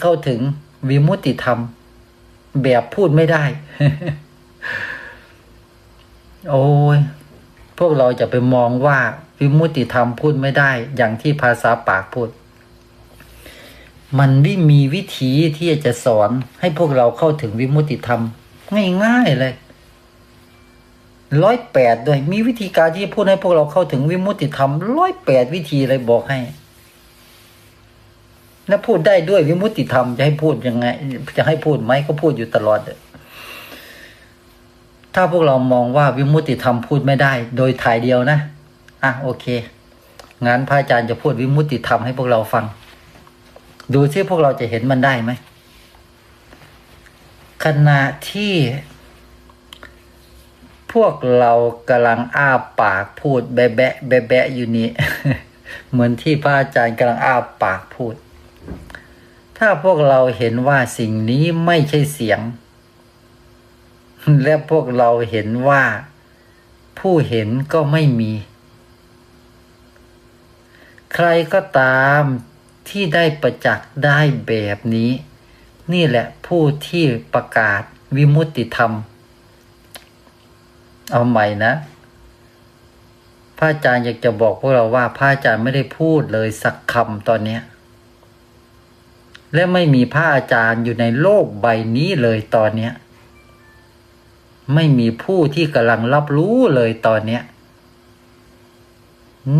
เข้าถึงวิมุติธรรม แบบพูดไม่ได้ โอ้ย พวกเราจะไปมองว่าวิมุติธรรมพูดไม่ได้ อย่างที่ภาษาปากพูด มันไม่มีวิธีที่จะสอนให้พวกเราเข้าถึงวิมุติธรรม ง่ายๆเลยร้อยแปดด้วยมีวิธีการที่จะพูดให้พวกเราเข้าถึงวิมุตติธรรมร้อยแปดวิธีเลยบอกให้ แล้วพูดได้ด้วยวิมุติธรรมจะให้พูดยังไง จะให้พูดไหมก็พูดอยู่ตลอด ถ้าพวกเรามองว่าวิมุติธรรมพูดไม่ได้ โดยถ่ายเดียวนะอะโอเคงั้นพระอาจารย์จะพูดวิมุติธรรมให้พวกเราฟัง ดูซิพวกเราจะเห็นมันได้ไหมขณะที่ พวกเรากำลังอ้าปากพูดแบะแบะแบะแบะอยู่นี้ เหมือนที่พระอาจารย์กำลังอ้าปากพูด ถ้าพวกเราเห็นว่าสิ่งนี้ไม่ใช่เสียง และพวกเราเห็นว่าผู้เห็นก็ไม่มี ใครก็ตามที่ได้ประจักษ์ได้แบบนี้ นี่แหละผู้ที่ประกาศวิมุตติธรรม เอาใหม่นะพระอาจารย์อยากจะบอกพวกเราว่าพระอาจารย์ไม่ได้พูดเลยสักคำตอนเนี้ย และไม่มีพระอาจารย์อยู่ในโลกใบนี้เลยตอนเนี้ยไม่มีผู้ที่กำลังรับรู้เลยตอนเนี้ย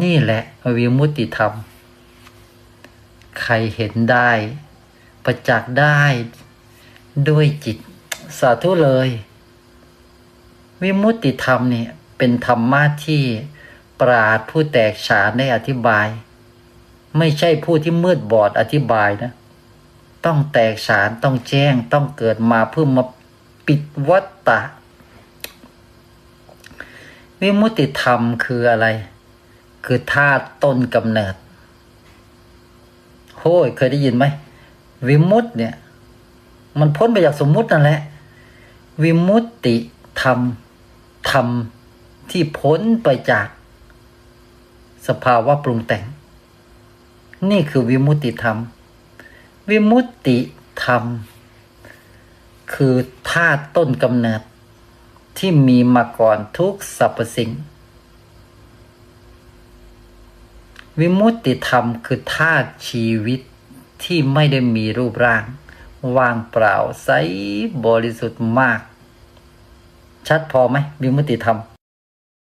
นี่แหละวิมุตติธรรม ใครเห็นได้ ประจักษ์ได้ ด้วยจิต สาธุเลย วิมุตติธรรมเนี่ยเป็นธรรมะที่ปราดผู้แตกฉานได้อธิบาย ไม่ใช่ผู้ที่มืดบอดอธิบายนะ ต้องแตกฉานต้องแจ้งต้องเกิดมาเพื่อมาปิดวัตตะ วิมุตติธรรมคืออะไร คือธาตุต้นกำเนิดโฮ้ยเคยได้ยินไหมวิมุตติเนี่ย มันพ้นไปจากสมมุตินั่นแหละ วิมุตติธรรมธรรมที่พ้นไปจาก สภาวะปรุงแต่ง นี่คือวิมุตติธรรม วิมุตติธรรม คือธาตุต้นกำเนิด ที่มีมาก่อนทุกสรรพสิ่ง วิมุตติธรรมคือธาตุชีวิตที่ไม่ได้มีรูปร่าง ว่างเปล่าใสบริสุทธิ์มาก ชัดพอไหมวิมุตติธรรม